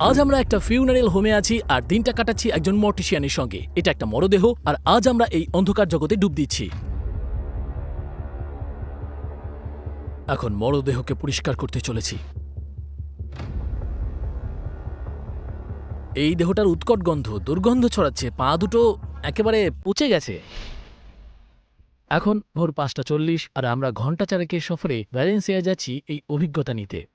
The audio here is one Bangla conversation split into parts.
আজ আমরা একটা ফিউনারেল হোমে আছি আর দিনটা কাটাচ্ছি একজন মর্টিশিয়ানের সঙ্গে। এটা একটা মরদেহ আর আজ আমরা এই অন্ধকার জগতে ডুব দিচ্ছি। এখন মরদেহকে পরিষ্কার করতে চলেছি। এই দেহটার উৎকট গন্ধ, দুর্গন্ধ ছড়াচ্ছে, পা দুটো একেবারে পচে গেছে। এখন ভোর পাঁচটা চল্লিশ আর আমরা ঘণ্টা চারেকের সফরে ভ্যালেন্সিয়া যাচ্ছি এই অভিজ্ঞতা নিতে।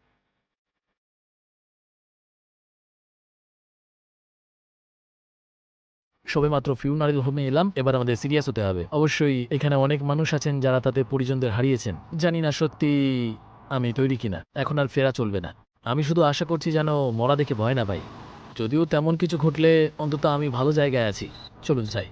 সবেমাত্র ফিউনারেল হোমে এলাম, এবার আমাদের সিরিয়াস হতে হবে। অবশ্যই এখানে অনেক মানুষ আছেন যারা তাদের পরিজনদের হারিয়েছেন। জানি না সত্যি আমি তৈরি কিনা। এখন আর ফেরা চলবে না। আমি শুধু আশা করছি যেন মরা দেখে ভয় না পাই। যদিও তেমন কিছু ঘটলে অন্তত আমি ভালো জায়গায় আছি। চলুন যাই।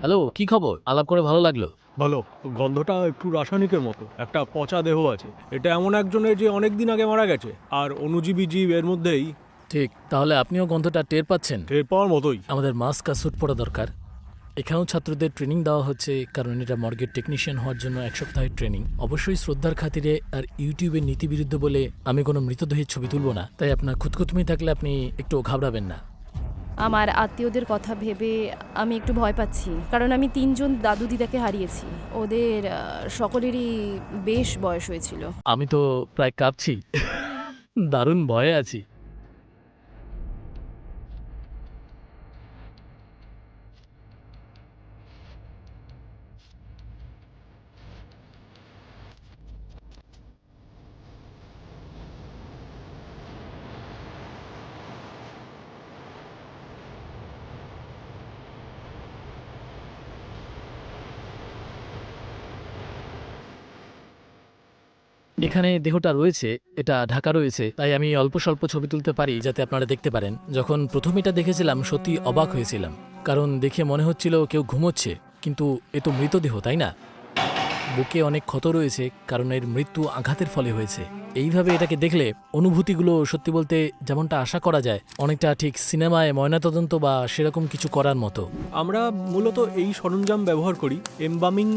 হ্যালো, কি খবর? আলাপ করে ভালো লাগল। ভালো গন্ধটা একটু রাসায়নিকের মতো একটা পচা দেহ আছে। এটা এমন একজনের যে অনেক দিন আগে মারা গেছে আর অনুজীবী জীব এর মধ্যেই। ঠিক তাহলে আপনিও গন্ধটা টের পাচ্ছেন? টের পাওয়ার মতোই। আমাদের মাস্ক আর স্যুট পরা দরকার। এখানেও ছাত্রদের ট্রেনিং দেওয়া হচ্ছে কারণ এটা মর্গের টেকনিশিয়ান হওয়ার জন্য এক সপ্তাহের ট্রেনিং অবশ্যই শ্রদ্ধার খাতিরে আর ইউটিউবের নীতিবিরুদ্ধ বলে আমি কোনো মৃতদেহের ছবি তুলব না। তাই আপনার খুঁতখুতমি থাকলে আপনি একটু ঘাবড়াবেন না। আমার আত্মীয়দের কথা ভেবে আমি একটু ভয় পাচ্ছি। কারণ আমি তিনজন দাদু দিদাকে হারিয়েছি। ওদের সকলেরই বেশ বয়স হয়েছিল। আমি তো প্রায় কাঁপছি। দারুণ ভয়ে আছি। এখানে দেহটা রয়েছে, এটা ঢাকা রয়েছে, তাই আমি অল্প স্বল্প ছবি তুলতে পারি যাতে আপনারা দেখতে পারেন। যখন প্রথম এটা দেখেছিলাম সত্যি অবাক হয়েছিলাম, কারণ দেখে মনে হচ্ছিল কেউ ঘুমোচ্ছে, কিন্তু এ তো মৃতদেহ, তাই না? বুকে অনেক ক্ষত রয়েছে, কারণ এর মৃত্যু আঘাতের ফলে হয়েছে। এইভাবে এটাকে দেখলে অনুভূতিগুলো সত্যি বলতে যেমনটা আশা করা যায়, অনেকটা ঠিক সিনেমায় ময়নাতদন্ত বা সেরকম কিছু করার মতো। আমরা মূলত এই সরঞ্জাম ব্যবহার করি এমবামিং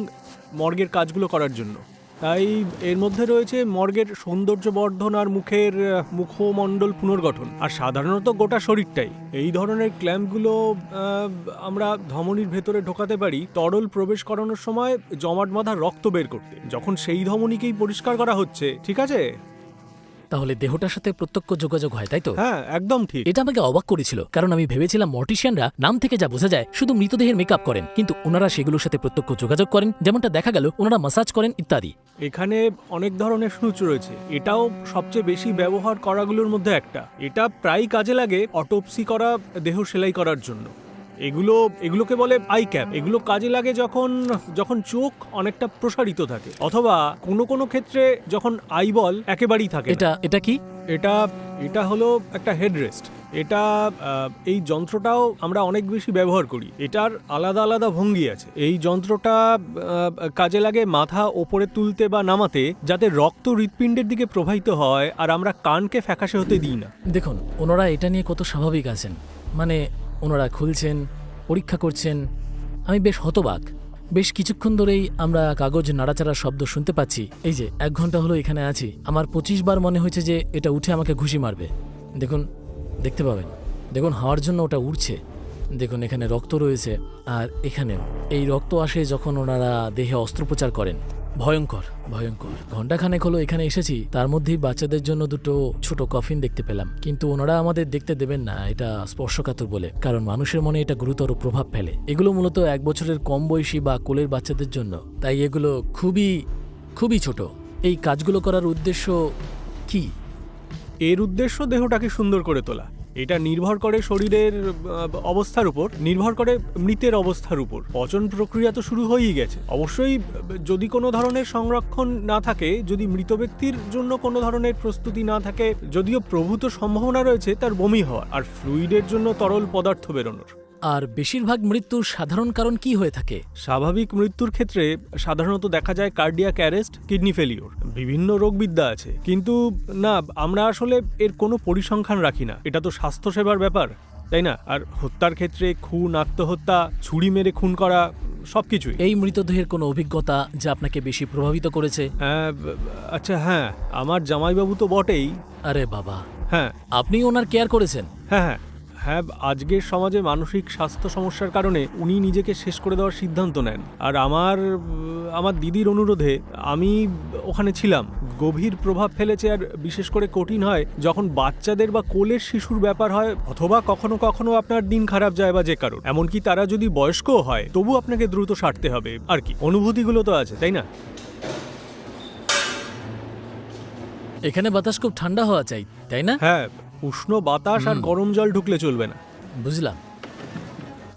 মর্গের কাজগুলো করার জন্য। তাই এর মধ্যে রয়েছে মর্গের সৌন্দর্য বর্ধন আর মুখের মুখমণ্ডল পুনর্গঠন। আর সাধারণত গোটা শরীরটাই। এই ধরনের ক্ল্যাম্পগুলো আমরা ধমনির ভেতরে ঢোকাতে পারি তরল প্রবেশ করানোর সময় জমাট বাঁধা রক্ত বের করতে। যখন সেই ধমনিকেই পরিষ্কার করা হচ্ছে, ঠিক আছে? তাহলে দেহটার সাথে প্রত্যক্ষ যোগাযোগ হয় তাই তো? হ্যাঁ একদম ঠিক। এটা আমাকে অবাক করেছিল কারণ আমি ভেবেছিলাম মর্টিশিয়ানরা নাম থেকে যা বোঝা যায় শুধু মৃতদেহের মেকআপ করেন কিন্তু ওনারা সেগুলোর সাথে প্রত্যক্ষ যোগাযোগ করেন যেমনটা দেখা গেল ওনারা মাসাজ করেন ইত্যাদি। এখানে অনেক ধরনের সূচ রয়েছে। এটাও সবচেয়ে বেশি ব্যবহার করাগুলোর মধ্যে একটা। এটা প্রায় কাজে লাগে অটোপসি করা দেহ সেলাই করার জন্য। এগুলো এগুলোকে বলে আই ক্যাপ এগুলো কাজে লাগে যখন যখন চোখ অনেকটা প্রসারিত থাকে অথবা কোনো কোনো ক্ষেত্রে যখন আইবল একেবারেই থাকে না। এটা এটা কি? এটা এটা হলো একটা হেডরেস্ট এটা আহ, এই যন্ত্রটাও আমরা অনেক বেশি ব্যবহার করি। এটার আলাদা আলাদা ভঙ্গি আছে। এই যন্ত্রটা আহ, কাজে লাগে মাথা ওপরে তুলতে বা নামাতে যাতে রক্ত হৃৎপিণ্ডের দিকে প্রবাহিত হয় আর আমরা কানকে ফ্যাকাশে হতে দিই না। দেখুন ওনারা এটা নিয়ে কত স্বাভাবিক আছেন। মানে ওনারা খুলছেন, পরীক্ষা করছেন। আমি বেশ হতবাক। বেশ কিছুক্ষণ ধরেই আমরা কাগজ নাড়াচাড়ার শব্দ শুনতে পাচ্ছি। এই যে, এক ঘণ্টা হলো এখানে আছি। আমার পঁচিশ বার মনে হয়েছে যে এটা উঠে আমাকে ঘুষি মারবে। দেখুন, দেখতে পাবেন। দেখুন, হাওয়ার জন্য ওটা উড়ছে। দেখুন, এখানে রক্ত রয়েছে। আর এখানেও। এই রক্ত আসে যখন ওনারা দেহে অস্ত্রোপচার করেন। ভয়ঙ্কর ভয়ঙ্কর। ঘন্টাখানেক হলো এখানে এসেছি, তার মধ্যেই বাচ্চাদের জন্য দুটো ছোট কফিন দেখতে পেলাম। কিন্তু ওনারা আমাদের দেখতে দেবেন না, এটা স্পর্শকাতর বলে, কারণ মানুষের মনে এটা গুরুতর প্রভাব ফেলে। এগুলো মূলত এক বছরের কম বয়সী বা কোলের বাচ্চাদের জন্য, তাই এগুলো খুবই খুবই ছোট। এই কাজগুলো করার উদ্দেশ্য কি? এর উদ্দেশ্য দেহটাকে সুন্দর করে তোলা। এটা নির্ভর করে শরীরের অবস্থার উপর, নির্ভর করে মৃতের অবস্থার উপর। পচন প্রক্রিয়া তো শুরু হয়েই গেছে। অবশ্যই, যদি কোনো ধরনের সংরক্ষণ না থাকে, যদি মৃত ব্যক্তির জন্য কোনো ধরনের প্রস্তুতি না থাকে, যদিও প্রভূত সম্ভাবনা রয়েছে, তার বমি হওয়ার। আর ফ্লুইডের জন্য তরল পদার্থ বেরোনোর। আর বেশিরভাগ মৃত্যুর সাধারণ কারণ কি হয়ে থাকে? স্বাভাবিক মৃত্যুর ক্ষেত্রে সাধারণত দেখা যায় কার্ডিয়াক অ্যারেস্ট কিডনি ফেলিওর বিভিন্ন রোগবিদ্যা আছে। কিন্তু না আমরা আসলে এর কোনো পরিসংখ্যান রাখি না। এটা তো স্বাস্থ্যসেবার ব্যাপার তাই না? আর হত্যার ক্ষেত্রে খুন আত্মহত্যা ছুরি মেরে খুন করা সব কিছুই এই মৃতদেহের কোনো অভিজ্ঞতা যা আপনাকে বেশি প্রভাবিত করেছে? হ্যাঁ আচ্ছা হ্যাঁ আমার জামাইবাবু তো বটেই। আরে বাবা। হ্যাঁ। আপনি ওনার কেয়ার করেছেন? হ্যাঁ হ্যাঁ। হ্যাঁ আজকের সমাজে মানসিক স্বাস্থ্য সমস্যার কারণে উনি নিজেকে শেষ করে দেওয়ার সিদ্ধান্ত নেন। আর আমার আমার দিদির অনুরোধে আমি ওখানে ছিলাম। গভীর প্রভাব ফেলেছে আর বিশেষ করে কঠিন হয় যখন বাচ্চাদের বা কোলের শিশুর ব্যাপার হয় অথবা কখনো কখনো আপনার দিন খারাপ যায় বা যে কারণ এমনকি তারা যদি বয়স্ক হয় তবু আপনাকে দ্রুত সারতে হবে। আর কি অনুভূতিগুলো তো আছে তাই না? এখানে বাতাস খুব ঠান্ডা হওয়া চাই তাই না? হ্যাঁ উষ্ণ বাতাস আর গরম জল ঢুকলে চলবে না। বুঝলাম।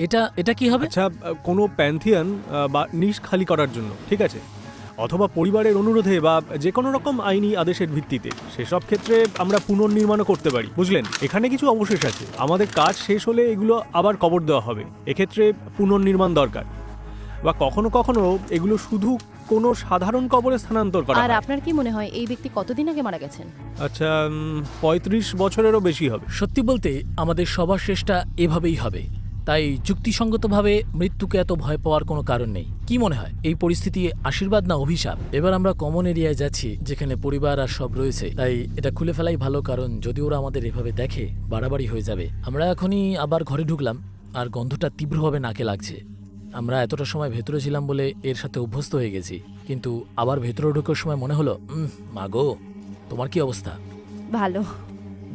এটা এটা কি হবে? আচ্ছা কোনো প্যান্থিয়ান বা নিশ খালি করার জন্য ঠিক আছে? অথবা পরিবারের অনুরোধে বা যে কোনো রকম আইনি আদেশের ভিত্তিতে সেসব ক্ষেত্রে আমরা পুনর্নির্মাণও করতে পারি বুঝলেন? এখানে কিছু অবশেষ আছে। আমাদের কাজ শেষ হলে এগুলো আবার কবর দেওয়া হবে। এক্ষেত্রে পুনর্নির্মাণ দরকার। বা কখনো কখনো এগুলো শুধু কোনো সাধারণ কবরে স্থানান্তর করা আর হয়। আপনার কি মনে হয় এই ব্যক্তি কতদিন আগে মারা গেছেন? আচ্ছা পঁয়ত্রিশ বছরেরও বেশি হবে। সত্যি বলতে আমাদের সবার শেষটা এভাবেই হবে। তাই যুক্তিসঙ্গতভাবে মৃত্যুকে এত ভয় পাওয়ার কোনো কারণ নেই। কি মনে হয় এই পরিস্থিতি আশীর্বাদ না অভিশাপ? এবার আমরা কমন এরিয়ায় যাচ্ছি যেখানে পরিবার আর সব রয়েছে। তাই এটা খুলে ফেলাই ভালো কারণ যদি ওরা আমাদের এভাবে দেখে বাড়াবাড়ি হয়ে যাবে। আমরা এখনই আবার ঘরে ঢুকলাম আর গন্ধটা তীব্রভাবে নাকে লাগছে। আমরা এতটা সময় ভেতরে ছিলাম বলে এর সাথে অভ্যস্ত হয়ে গেছি কিন্তু আবার ভেতরে ঢোকার সময় মনে হলো "উম, মাগো তোমার কি অবস্থা? ভালো।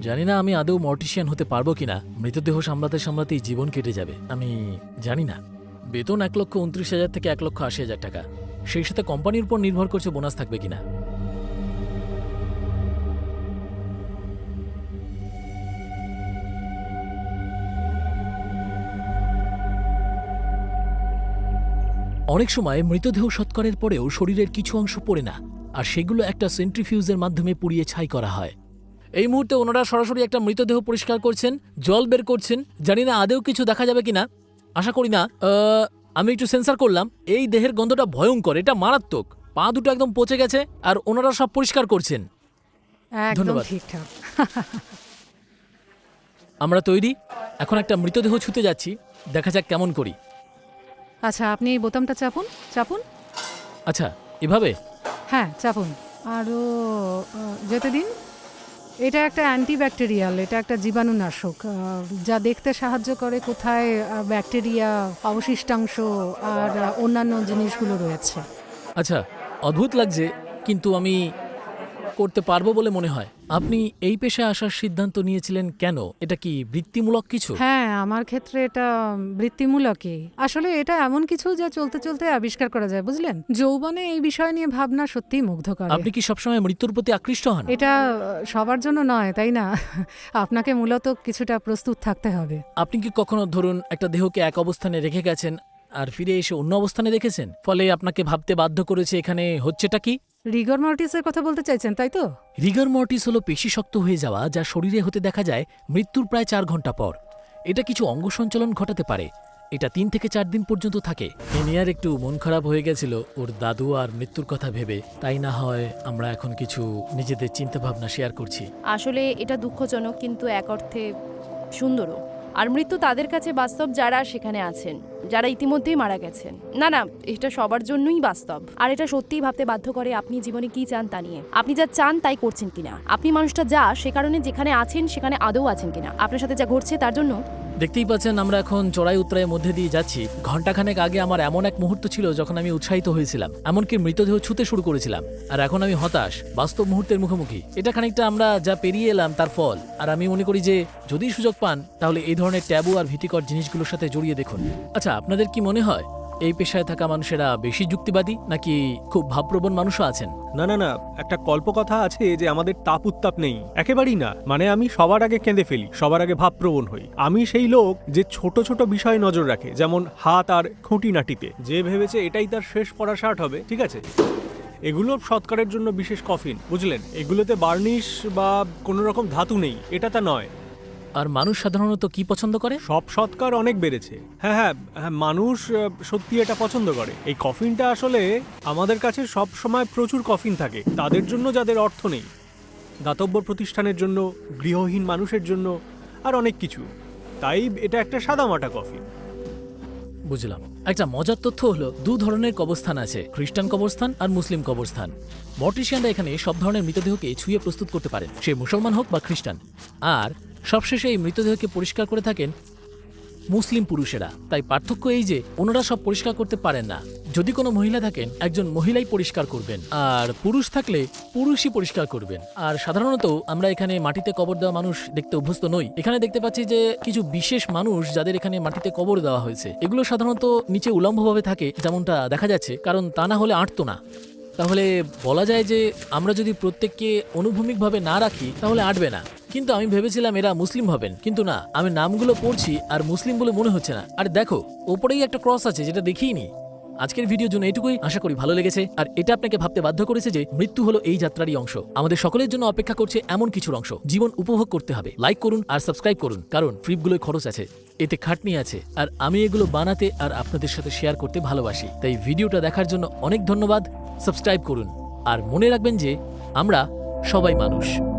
জানি না আমি আদৌ মর্টিশিয়ান হতে পারব কিনা মৃতদেহ সামলাতে সামলাতেই জীবন কেটে যাবে আমি জানি না। বেতন এক লক্ষ উনত্রিশ হাজার থেকে এক লক্ষ আশি হাজার টাকা সেই সাথে কোম্পানির উপর নির্ভর করছে বোনাস থাকবে কিনা। অনেক সময় মৃতদেহ সৎকারের পরেও শরীরের কিছু অংশ পড়ে না আর সেগুলো একটা সেন্ট্রিফিউজের মাধ্যমে পুড়িয়ে ছাই করা হয়। এই মুহূর্তে ওনারা সরাসরি একটা মৃতদেহ পরিষ্কার করছেন জল বের করছেন জানি না আদেও কিছু দেখা যাবে কিনা। আশা করি না আমি একটু সেন্সার করলাম এই দেহের গন্ধটা ভয়ঙ্কর এটা মারাত্মক পা দুটো একদম পচে গেছে আর ওনারা সব পরিষ্কার করছেন। ধন্যবাদ। আমরা তৈরি এখন একটা মৃতদেহ ছুতে যাচ্ছি দেখা যাক কেমন করি। আচ্ছা আপনি এই বোতামটা চাপুন চাপুন। আচ্ছা এভাবে? হ্যাঁ চাপুন। আরও যেতে দিন। এটা একটা অ্যান্টিব্যাকটেরিয়াল এটা একটা জীবাণুনাশক যা দেখতে সাহায্য করে কোথায় ব্যাকটেরিয়া অবশিষ্টাংশ আর অন্যান্য জিনিসগুলো রয়েছে। আচ্ছা অদ্ভুত লাগছে কিন্তু আমি করতে পারব বলে মনে হয়। আপনি এই পেশায় আসার সিদ্ধান্ত নিয়েছিলেন কেন? এটা কি বৃত্তিমূলক কিছু? হ্যাঁ আমার ক্ষেত্রে এটা বৃত্তিমূলকই। আসলে এটা এমন কিছু যা চলতে চলতে আবিষ্কার করা যায় বুঝলেন? যৌবনে এই বিষয় নিয়ে ভাবনা সত্যিই মুগ্ধ করে। আপনি কি সবসময় মৃত্যুর প্রতি আকৃষ্ট হন? এটা সবার জন্য নয় তাই না? আপনাকে মূলত কিছুটা প্রস্তুত থাকতে হবে। আপনি কি কখনো ধরুন একটা দেহকে এক অবস্থানে রেখে গেছেন আর ফিরে এসে অন্য অবস্থানে দেখেছেন? ফলে আপনাকে ভাবতে বাধ্য করেছে এখানে হচ্ছেটা কি? রিগর মর্টিসের কথা বলতে চাইছেন তাই তো? রিগার মর্টিস হলো পেশি শক্ত হয়ে যাওয়া যা শরীরে হতে দেখা যায় মৃত্যুর প্রায় চার ঘণ্টা পর। এটা কিছু অঙ্গ সঞ্চালন ঘটাতে পারে। এটা তিন থেকে চার দিন পর্যন্ত থাকে। এনিয়ার একটু মন খারাপ হয়ে গেছিল ওর দাদু আর মৃত্যুর কথা ভেবে। তাই না হয় আমরা এখন কিছু নিজেদের চিন্তাভাবনা শেয়ার করছি। আসলে এটা দুঃখজনক কিন্তু এক অর্থে সুন্দরও। আর মৃত্যু তাদের কাছে বাস্তব যারা সেখানে আছেন, যারা ইতিমধ্যেই মারা গেছেন। না না, এটা সবার জন্যই বাস্তব। আর এটা সত্যিই ভাবতে বাধ্য করে আপনি জীবনে কি চান তা নিয়ে। আপনি যা চান তাই করছেন কিনা। আপনি মানুষটা যা, সে কারণে যেখানে আছেন, সেখানে আদৌ আছেন কিনা। আপনার সাথে যা ঘটছে তার জন্য দেখতেই পাচ্ছেন, আমরা এখন চড়াই উত্তরায়ের মধ্যে দিয়ে যাচ্ছি। ঘন্টাখানেক আগে আমার এমন এক মুহূর্ত ছিল যখন আমি উৎসাহিত হয়েছিলাম, এমনকি মৃতদেহ ছুতে শুরু করেছিলাম। আর এখন আমি হতাশ, বাস্তব মুহূর্তের মুখোমুখি। এটা খানিকটা আমরা যা পেরিয়ে এলাম তার ফল। আর আমি মনে করি যে, যদি সুযোগ পান, তাহলে এই ধরনের ট্যাবু আর ভীতিকর জিনিসগুলোর সাথে জড়িয়ে দেখুন। আচ্ছা আপনাদের কি মনে হয়? এই পেশায় থাকা মানুষেরা বেশি যুক্তিবাদী নাকি খুব ভাবপ্রবণ মানুষও আছেন? না না না, একটা কল্পকথা আছে যে আমাদের তাপ উত্তাপ নেই। একেবারেই না। মানে আমি সবার আগে কেঁদে ফেলি, সবার আগে ভাবপ্রবণ হই। আমি সেই লোক যে ছোট ছোট বিষয়ে নজর রাখে, যেমন হাত আর খুঁটিনাটিতে। যে ভেবেছে এটাই তার শেষ পড়া শার্ট হবে, ঠিক আছে? এগুলো সৎকারের জন্য বিশেষ কফিন, বুঝলেন? এগুলোতে বার্নিশ বা কোনো রকম ধাতু নেই। এটা তা নয়। আর মানুষ সাধারণত কি পছন্দ করে? সব সৎকার অনেক বেড়েছে। হ্যাঁ হ্যাঁ হ্যাঁ মানুষ আহ, সত্যি এটা পছন্দ করে। এই কফিনটা আসলে আমাদের কাছে সব সময় প্রচুর কফিন থাকে। তাদের জন্য যাদের অর্থ নেই। দাতব্য প্রতিষ্ঠানের জন্য গৃহহীন মানুষের জন্য আর অনেক কিছু। তাই এটা একটা সাদামাটা কফিন। বুঝলাম। একটা মজার তথ্য হলো দু ধরনের কবরস্থান আছে খ্রিস্টান কবরস্থান আর মুসলিম কবরস্থান। মর্টিশিয়ানরা এখানে সব ধরনের মৃতদেহকে ছুঁয়ে প্রস্তুত করতে পারেন সে মুসলমান হোক বা খ্রিস্টান। আর সবশেষে এই মৃতদেহকে পরিষ্কার করে থাকেন মুসলিম পুরুষেরা। তাই পার্থক্য এই যে, ওনারা সব পরিষ্কার করতে পারেন না। যদি কোনো মহিলা থাকেন, একজন মহিলাই পরিষ্কার করবেন। আর পুরুষ থাকলে পুরুষই পরিষ্কার করবেন। আর সাধারণত আমরা এখানে মাটিতে কবর দেওয়া মানুষ দেখতে অভ্যস্ত নই। এখানে দেখতে পাচ্ছি যে, কিছু বিশেষ মানুষ যাদের এখানে মাটিতে কবর দেওয়া হয়েছে। এগুলো সাধারণত নিচে উলম্বভাবে থাকে, যেমনটা দেখা যাচ্ছে। কারণ তা না হলে আঁটতো না। তাহলে বলা যায় যে, আমরা যদি প্রত্যেককে অনুভূমিকভাবে না রাখি, তাহলে আঁটবে না। কিন্তু আমি ভেবেছিলাম এরা মুসলিম হবেন, কিন্তু না, আমি নামগুলো পড়ছি আর মুসলিম বলে মনে হচ্ছে না। আর দেখো, ওপরেই একটা ক্রস আছে, যেটা দেখিনি আজকের ভিডিওর জন্য এটুকুই, আশা করি ভালো লেগেছে। আর এটা আপনাকে ভাবতে বাধ্য করেছে যে, মৃত্যু হলো এই যাত্রারই অংশ। আমাদের সকলের জন্য অপেক্ষা করছে এমন কিছুর অংশ। জীবন উপভোগ করতে হবে। লাইক করুন আর সাবস্ক্রাইব করুন, কারণ ট্রিপগুলোয় খরচ আছে। এতে খাটনি আছে। আর আমি এগুলো বানাতে আর আপনাদের সাথে শেয়ার করতে ভালোবাসি। তাই ভিডিওটা দেখার জন্য অনেক ধন্যবাদ। সাবস্ক্রাইব করুন। আর মনে রাখবেন যে, আমরা সবাই মানুষ।